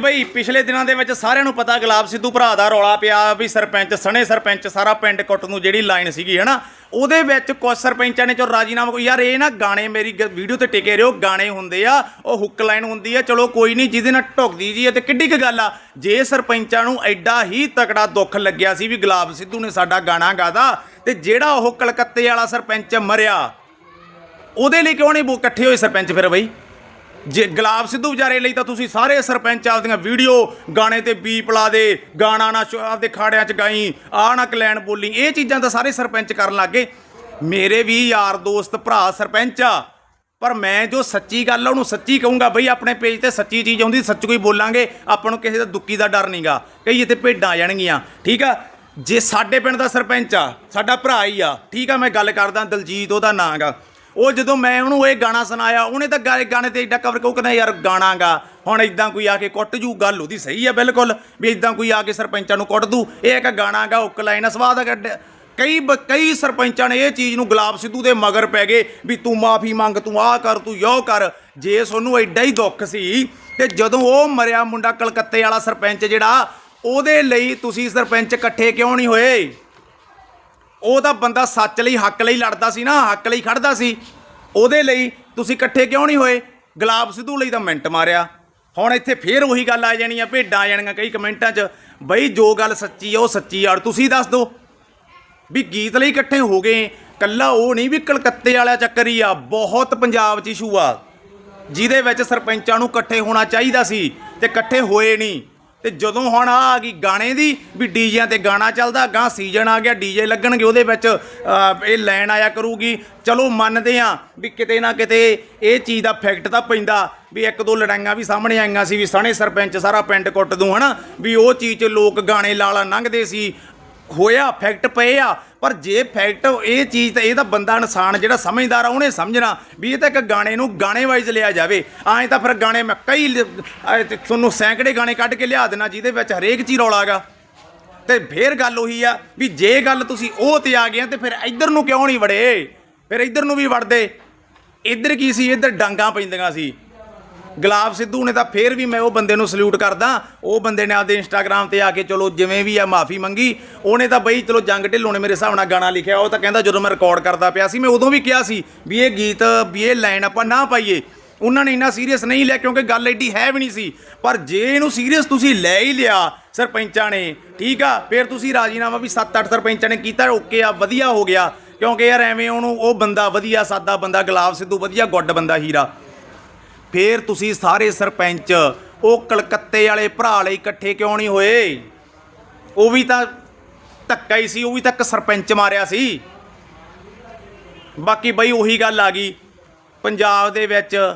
ਬਈ, ਪਿਛਲੇ ਦਿਨਾਂ ਦੇ ਵਿੱਚ ਸਾਰਿਆਂ ਨੂੰ ਪਤਾ ਗੁਲਾਬ ਸਿੱਧੂ ਭਰਾ ਦਾ ਰੌਲਾ ਪਿਆ ਵੀ ਸਰਪੰਚ, ਸਣੇ ਸਰਪੰਚ ਸਾਰਾ ਪਿੰਡ ਕੁੱਟ ਨੂੰ ਜਿਹੜੀ ਲਾਈਨ ਸੀਗੀ, ਹਨਾ? ਉਹਦੇ ਵਿੱਚ ਕੁਝ ਸਰਪੰਚਾਂ ਨੇ ਚੋ ਰਾਜੀਨਾਮਾ ਕੋਈ ਯਾਰ, ਇਹ ਨਾ ਗਾਣੇ ਮੇਰੀ ਵੀਡੀਓ ਤੇ ਟਿਕੇ ਰਿਓ ਗਾਣੇ ਹੁੰਦੇ ਆ, ਉਹ ਹੁੱਕ ਲਾਈਨ ਹੁੰਦੀ ਆ, ਚਲੋ ਕੋਈ ਨਹੀਂ, ਜਿਹਦੇ ਨਾਲ ਢੁਕਦੀ ਜੀ ਹੈ ਤੇ ਕਿੱਡੀ ਕੁ ਗੱਲ ਆ, ਜੇ ਸਰਪੰਚਾਂ ਨੂੰ ਐਡਾ ਹੀ ਤਕੜਾ ਦੁੱਖ ਲੱਗਿਆ ਸੀ ਵੀ ਗੁਲਾਬ ਸਿੱਧੂ ਨੇ ਸਾਡਾ ਗਾਣਾ ਗਾਦਾ, ਤੇ ਜਿਹੜਾ ਉਹ ਕਲਕੱਤੇ ਵਾਲਾ ਸਰਪੰਚ ਮਰਿਆ, ਉਹਦੇ ਲਈ ਕਿਉਂ ਨਹੀਂ ਬੋ ਇਕੱਠੇ ਹੋਏ ਸਰਪੰਚ ਫਿਰ ਬਈ? ਜੇ ਗੁਲਾਬ ਸਿੱਧੂ ਵਿਚਾਰੇ ਲਈ ਤਾਂ ਤੁਸੀਂ ਸਾਰੇ ਸਰਪੰਚ ਆਪਦੀਆਂ ਵੀਡੀਓ ਗਾਣੇ ਤੇ ਬੀ ਪਲਾ ਦੇ, ਗਾਣਾ ਨਾ ਸ਼ੋ- ਆਪਦੇ ਖਾੜਿਆਂ 'ਚ ਗਾਈ ਆ ਨਾ ਕਲੈਣ ਬੋਲੀ, ਇਹ ਚੀਜ਼ਾਂ ਤਾਂ ਸਾਰੇ ਸਰਪੰਚ ਕਰਨ ਲੱਗੇ ਮੇਰੇ ਵੀ ਯਾਰ ਦੋਸਤ ਭਰਾ ਸਰਪੰਚ ਆ, ਪਰ ਮੈਂ ਜੋ ਸੱਚੀ ਗੱਲ ਆ, ਉਹਨੂੰ ਸੱਚੀ ਕਹੂੰਗਾ, ਬਈ ਆਪਣੇ ਪੇਜ ਤੇ ਸੱਚੀ ਚੀਜ਼ ਆਉਂਦੀ, ਸੱਚ ਕੋਈ ਬੋਲਾਂਗੇ, ਆਪਾਂ ਨੂੰ ਕਿਸੇ ਦਾ ਦੁੱਕੀ ਦਾ ਡਰ ਨਹੀਂਗਾ ਕਈ ਇੱਥੇ ਭੇਡਾਂ ਆ ਜਾਣਗੀਆਂ, ਠੀਕ ਆ? ਜੇ ਸਾਡੇ ਪਿੰਡ ਦਾ ਸਰਪੰਚ ਆ, ਸਾਡਾ ਭਰਾ ਹੀ ਆ, ਠੀਕ ਆ, ਮੈਂ ਗੱਲ ਕਰਦਾ ਦਲਜੀਤ, ਉਹਦਾ ਨਾਂ ਗਾ। ਉਹ ਜਦੋਂ ਮੈਂ ਉਹਨੂੰ ਇਹ ਗਾਣਾ ਸੁਣਾਇਆ ਉਹਨੇ ਤਾਂ ਗਾ- ਗਾਣੇ ਤੇ ਏਡਾ ਕਵਰ ਕਿਉਂ ਕਹਿੰਦਾ ਯਾਰ ਗਾਣਾ ਗਾ ਹੁਣ ਇਦਾਂ ਕੋਈ ਆ ਕੇ ਕੁੱਟ ਜੂ ਗੱਲ ਉਹਦੀ ਸਹੀ ਆ ਬਿਲਕੁਲ ਵੀ ਇਦਾਂ ਕੋਈ ਆ ਕੇ ਸਰਪੰਚਾਂ ਨੂੰ ਕੁੱਟ ਦੂ ਇਹ ਇੱਕ ਗਾਣਾ ਗਾ ਉਕ ਲਾਈਨ ਆ, ਸਵਾਦ ਆ ਕੱਢ ਕਈ ਬ- ਕਈ ਸਰਪੰਚਾਂ ਨੇ ਇਹ ਚੀਜ਼ ਨੂੰ ਗੁਲਾਬ ਸਿੱਧੂ ਦੇ ਮਗਰ ਪੈ ਗਏ ਵੀ ਤੂੰ ਮਾਫੀ ਮੰਗ ਤੂੰ ਆਹ ਕਰ ਤੂੰ ਯੋ ਕਰ। ਜੇ ਸੋਨੂੰ ਐਡਾ ਹੀ ਦੁੱਖ ਸੀ ਤੇ ਜਦੋਂ ਉਹ ਮਰਿਆ ਮੁੰਡਾ ਕਲਕੱਤੇ ਵਾਲਾ ਸਰਪੰਚ ਜਿਹੜਾ ਉਹਦੇ ਲਈ ਤੁਸੀਂ ਸਰਪੰਚ ਇਕੱਠੇ ਕਿਉਂ ਨਹੀਂ ਹੋਏ? ਉਹ ਤਾਂ ਬੰਦਾ ਸੱਚ ਲਈ, ਹੱਕ ਲਈ ਲੜਦਾ ਸੀ ਨਾ, ਹੱਕ ਲਈ ਖੜਦਾ ਸੀ। ਉਹਦੇ ਲਈ ਤੁਸੀਂ ਇਕੱਠੇ ਕਿਉਂ ਨਹੀਂ ਹੋਏ? ਗੁਲਾਬ ਸਿੱਧੂ ਲਈ ਤਾਂ ਮਿੰਟ ਮਾਰਿਆ। ਹੁਣ ਇੱਥੇ ਫੇਰ ਉਹੀ ਗੱਲ ਆ ਜਾਣੀ ਆ, ਭੇਡਾਂ ਆ ਜਾਣੀਆਂ ਕਈ ਕਮੈਂਟਾਂ 'ਚ। ਬਈ ਜੋ ਗੱਲ ਸੱਚੀ ਆ, ਉਹ ਸੱਚੀ ਆ, ਔਰ ਤੁਸੀਂ ਦੱਸ ਦਿਓ ਵੀ ਗੀਤ ਲਈ ਇਕੱਠੇ ਹੋ ਗਏ। ਕੱਲਾ ਉਹ ਨਹੀਂ ਵੀ ਕਲਕੱਤੇ ਵਾਲਾ ਚੱਕਰ ਹੀ ਆ, ਬਹੁਤ ਪੰਜਾਬ 'ਚ ਇਸ਼ੂ ਆ। ਜਿਹਦੇ ਵਿੱਚ ਸਰਪੰਚਾਂ ਨੂੰ ਇਕੱਠੇ ਹੋਣਾ ਚਾਹੀਦਾ ਸੀ ਤੇ ਇਕੱਠੇ ਹੋਏ ਨਹੀਂ। ਤੇ ਜਦੋਂ ਹੁਣ ਆ ਆ ਗਈ ਗਾਣੇ ਦੀ ਵੀ ਡੀਜਿਆਂ ਤੇ ਗਾਣਾ ਚੱਲਦਾ, ਗਾਂ ਸੀਜ਼ਨ ਆ ਗਿਆ, ਡੀਜੇ ਲੱਗਣਗੇ, ਉਹਦੇ ਵਿੱਚ ਇਹ ਲਾਈਨ ਆਇਆ ਕਰੂਗੀ। ਚਲੋ ਮੰਨਦੇ ਆ ਵੀ ਕਿਤੇ ਨਾ ਕਿਤੇ ਇਹ ਚੀਜ਼ ਦਾ ਫੈਕਟ ਤਾਂ ਪੈਂਦਾ ਵੀ ਇੱਕ ਦੋ ਲੜਾਈਆਂ ਵੀ ਸਾਹਮਣੇ ਆਈਆਂ ਸੀ ਵੀ ਸਣੇ ਸਰਪੰਚ ਸਾਰਾ ਪਿੰਡ ਕੁੱਟ ਦੂੰ, ਹਨਾ? ਵੀ ਉਹ ਚੀਜ਼ 'ਚ ਲੋਕ ਗਾਣੇ ਲਾਲਾ ਲੰਘਦੇ ਸੀ ਹੋਇਆ ਫੈਕਟ ਪਏ ਆ। ਪਰ ਜੇ ਫੈਕਟ ਇਹ ਚੀਜ਼ ਤਾਂ ਇਹ ਤਾਂ ਬੰਦਾ ਇਨਸਾਨ ਜਿਹੜਾ ਸਮਝਦਾਰ ਆ, ਉਹਨੇ ਸਮਝਣਾ ਵੀ ਇਹ ਤਾਂ ਇੱਕ ਗਾਣੇ ਨੂੰ ਗਾਣੇ ਵਾਈਜ਼ ਲਿਆ ਜਾਵੇ। ਐਂ ਤਾਂ ਫਿਰ ਗਾਣੇ ਮੈਂ ਕਈ ਤੁਹਾਨੂੰ ਸੈਂਕੜੇ ਗਾਣੇ ਕੱਢ ਕੇ ਲਿਆ ਦੇਣਾ, ਜਿਹਦੇ ਵਿੱਚ ਹਰੇਕ ਚੀਜ਼ ਰੌਲਾ ਗਾ ਤੇ ਫੇਰ ਗੱਲ ਉਹੀ ਆ ਵੀ ਜੇ ਗੱਲ ਤੁਸੀਂ ਉਹ ਤੇ ਆ ਗਏ ਆ, ਤੇ ਫਿਰ ਇੱਧਰ ਨੂੰ ਕਿਉਂ ਨਹੀਂ ਵੜੇ? ਫਿਰ ਇੱਧਰ ਨੂੰ ਵੀ ਵੜਦੇ। ਇੱਧਰ ਕੀ ਸੀ? ਇੱਧਰ ਡਾਂਗਾ ਪੈਂਦੀਆਂ ਸੀ। ਗੁਲਾਬ ਸਿੱਧੂ ਨੇ ਤਾਂ ਫੇਰ ਵੀ ਮੈਂ ਉਹ ਬੰਦੇ ਨੂੰ ਸਲੂਟ ਕਰਦਾ। ਉਹ ਬੰਦੇ ਨੇ ਆਪਦੇ ਇੰਸਟਾਗ੍ਰam ਤੇ ਆ ਕੇ ਚਲੋ ਜਿਵੇਂ ਵੀ ਆ ਮਾਫੀ ਮੰਗੀ। ਉਹਨੇ ਤਾਂ ਬਈ ਚਲੋ ਜੰਗ ਢਿੱਲੋਂ ਨੇ ਮੇਰੇ ਹਿਸਾਬ ਨਾਲ ਗਾਣਾ ਲਿਖਿਆ। ਉਹ ਤਾਂ ਕਹਿੰਦਾ ਜਦੋਂ ਮੈਂ ਰਿਕਾਰਡ ਕਰਦਾ ਪਿਆ ਸੀ, ਮੈਂ ਉਦੋਂ ਵੀ ਕਿਹਾ ਸੀ ਵੀ ਇਹ ਗੀਤ, ਵੀ ਇਹ ਲਾਈਨ ਆਪਾਂ ਨਾ ਪਾਈਏ। ਉਹਨਾਂ ਨੇ ਇੰਨਾ ਸੀਰੀਅਸ ਨਹੀਂ ਲਿਆ ਕਿਉਂਕਿ ਗੱਲ ਐਡੀ ਹੈ ਵੀ ਨਹੀਂ ਸੀ। ਪਰ ਜੇ ਇਹਨੂੰ ਸੀਰੀਅਸ ਤੁਸੀਂ ਲੈ ਹੀ ਲਿਆ ਸਰਪੰਚਾਂ ਨੇ, ਠੀਕ ਆ, ਫਿਰ ਤੁਸੀਂ ਰਾਜੀਨਾਮਾ ਵੀ 7-8 ਸਰਪੰਚਾਂ ਨੇ ਕੀਤਾ, ਓਕੇ ਆ, ਵਧੀਆ ਹੋ ਗਿਆ। ਕਿਉਂਕਿ ਯਾਰ ਐਵੇਂ ਉਹਨੂੰ, ਉਹ ਬੰਦਾ ਵਧੀਆ, ਸਾਦਾ ਬੰਦਾ, ਗੁਲਾਬ ਸਿੱਧੂ ਵਧੀਆ, ਗੁੱਡ ਬੰਦਾ, ਹੀਰਾ। ਫੇਰ ਤੁਸੀਂ ਸਾਰੇ ਸਰਪੰਚ ਉਹ ਕਲਕੱਤੇ ਵਾਲੇ ਭਰਾ ਲਈ ਇਕੱਠੇ ਕਿਉਂ ਨਹੀਂ ਹੋਏ? ਉਹ ਵੀ ਤਾਂ ਧੱਕਾ ਹੀ ਸੀ, ਉਹ ਵੀ ਤਾਂ ਇੱਕ ਸਰਪੰਚ ਮਾਰਿਆ ਸੀ। ਬਾਕੀ ਬਈ ਉਹੀ ਗੱਲ ਆ ਗਈ। ਪੰਜਾਬ ਦੇ ਵਿੱਚ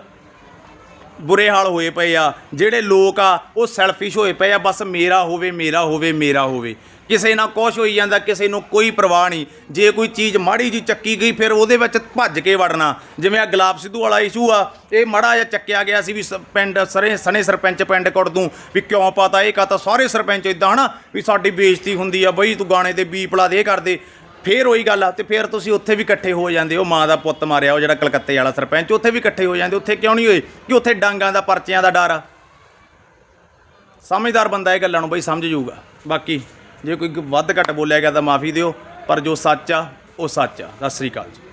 ਬੁਰੇ ਹਾਲ ਹੋਏ ਪਏ ਆ, ਜਿਹੜੇ ਲੋਕ ਆ, ਉਹ ਸੈਲਫਿਸ਼ ਹੋਏ ਪਏ ਆ, ਬਸ ਮੇਰਾ ਹੋਵੇ ਮੇਰਾ ਹੋਵੇ ਮੇਰਾ ਹੋਵੇ। ਕਿਸੇ ਨਾਲ ਕੁਛ ਹੋਈ ਜਾਂਦਾ, ਕਿਸੇ ਨੂੰ ਕੋਈ ਪਰਵਾਹ ਨਹੀਂ। ਜੇ ਕੋਈ ਚੀਜ਼ ਮਾੜੀ ਜੀ ਚੱਕੀ ਗਈ, ਫਿਰ ਉਹਦੇ ਵਿੱਚ ਭੱਜ ਕੇ ਵੜਨਾ। ਜਿਵੇਂ ਆ ਗੁਲਾਬ ਸਿੱਧੂ ਵਾਲਾ ਇਸ਼ੂ ਆ, ਇਹ ਮਾੜਾ ਜਿਹਾ ਚੱਕਿਆ ਗਿਆ ਸੀ ਵੀ ਸ- ਪਿੰਡ ਸਰੇ ਸਣੇ ਸਰਪੰਚ ਪਿੰਡ ਕੁੱਟ ਤੋਂ ਵੀ ਕਿਉਂ ਪਤਾ ਇਹ ਕਹਤਾ ਸਾਰੇ ਸਰਪੰਚ ਇਦਾਂ ਹਨਾ, ਵੀ ਸਾਡੀ ਬੇਇੱਜ਼ਤੀ ਹੁੰਦੀ ਆ, ਬਈ ਤੂੰ ਗਾਣੇ ਤੇ ਬੀਪਲਾ ਦੇ ਕਰਦੇ ਫੇਰ ਉਹੀ ਗੱਲ ਆ, ਤੇ ਫੇਰ ਤੁਸੀਂ ਉੱਥੇ ਵੀ ਇਕੱਠੇ ਹੋ ਜਾਂਦੇ ਹੋ, ਮਾਂ ਦਾ ਪੁੱਤ ਮਾਰਿਆ, ਉਹ ਜਿਹੜਾ ਕਲਕੱਤੇ ਵਾਲਾ ਸਰਪੰਚ, ਉੱਥੇ ਵੀ ਇਕੱਠੇ ਹੋ ਜਾਂਦੇ ਉੱਥੇ ਕਿਉਂ ਨਹੀਂ ਹੋਏ? ਕਿ ਉੱਥੇ ਡਾਂਗਾਂ ਦਾ, ਪਰਚਿਆਂ ਦਾ ਡਰ ਆ? ਸਮਝਦਾਰ ਬੰਦਾ ਇਹ ਗੱਲਾਂ ਨੂੰ ਬਈ ਸਮਝ ਜਾਊਗਾ। ਬਾਕੀ ਜੇ ਕੋਈ ਵੱਧ ਘੱਟ ਬੋਲਿਆ ਗਿਆ ਤਾਂ ਮਾਫੀ ਦਿਓ, ਪਰ ਜੋ ਸੱਚ ਆ, ਉਹ ਸੱਚ ਆ। ਸਤਿ ਸ੍ਰੀ ਅਕਾਲ ਜੀ।